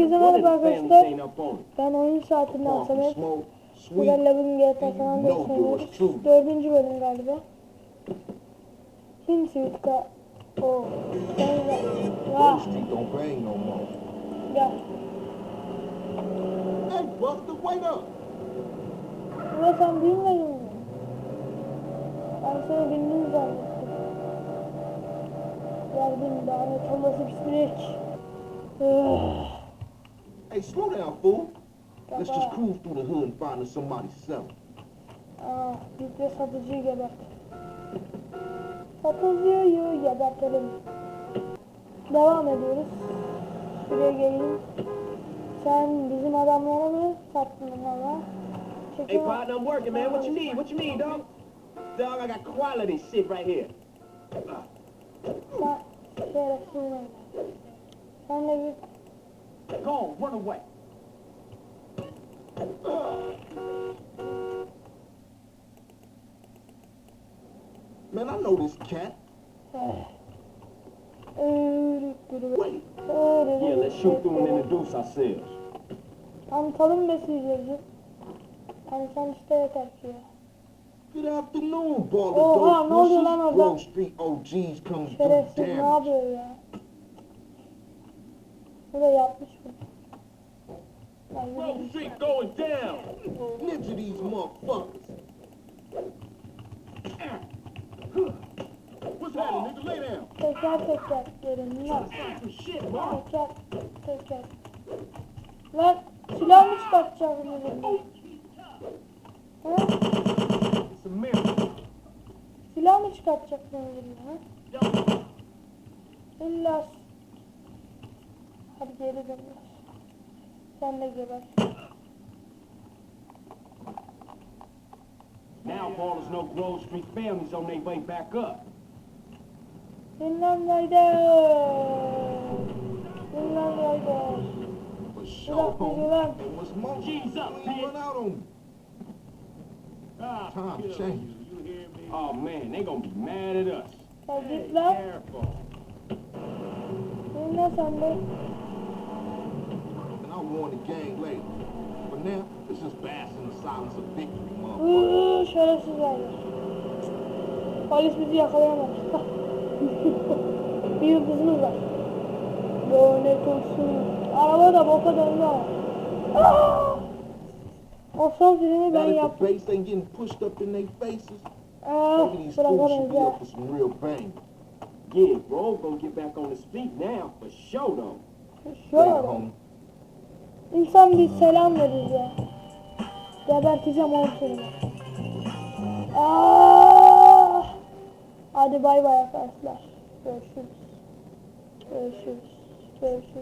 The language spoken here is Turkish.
Herkese merhaba arkadaşlar. Ben oyun saatinden Samet. sweet, Lab'ın GTA falan and da you know it was oynuyoruz. Dördüncü bölüm galiba. Sen de. Wall Ya. Up. Ulan sen bilmedin mi? Ben seni bildin zannettim. Geldim lanet olası pislik. Üh, Hey, slow down, fool. Let's just cruise through the hood and find us somebody to sell. Aa, biz de satıcıyı gebert. Satıcıyı gebertelim. Devam ediyoruz. Şuraya geleyim. Sen bizim adamlara mı sattın bunlara? Hey, partner, I'm working, man. What you need? What you need, dog? Dog, I got quality shit right here. Sen şerefsiz mi? Sen de bir Go run away. Man, I know this cat. Wait, Yeah, let's shoot through and introduce ourselves. Tanıtalım. Yani sen işte yeter ki ya. good afternoon, ball Oha, ne oluyor lan orada? Grove Street OGs comes through Şerefsiz ne damage. yapıyor ya? Bu da yapmış mı? Teker teker man. Teker teker. Lan silah mı çıkartacağız bunu? Ha? Silah mı çıkartacak bunu ha? İlla Hadi geri dön biraz. Sen de geber. Now ballers no Grove Street families on their way back up. Bilmem nerede. Bilmem nerede. Ulan ulan. G's up, bitch. Ah, Time changed. Oh man, they gonna be mad at us. Hey, careful. Bilmem sen. I'll warn the gang later. For now, let's just bask in the silence of victory, motherfucker. Uuu şerefsiz Rider. Polis bizi yakalayamaz. Bir yıldızımız var. Lanet olsun. Araba da boka döndü ama. O son filmi ben yaptım. the bass ain't getting pushed up in their faces, Aa, maybe these fools should bırakamayız be ya. for. Yeah, Grove gonna get back on his feet now, for sure though. Later, Şöyle. İnsan bir selam verir ya. Geberteceğim oğlum seni. Aa! Hadi bay bay arkadaşlar. Görüşürüz. Görüşürüz. Görüşürüz.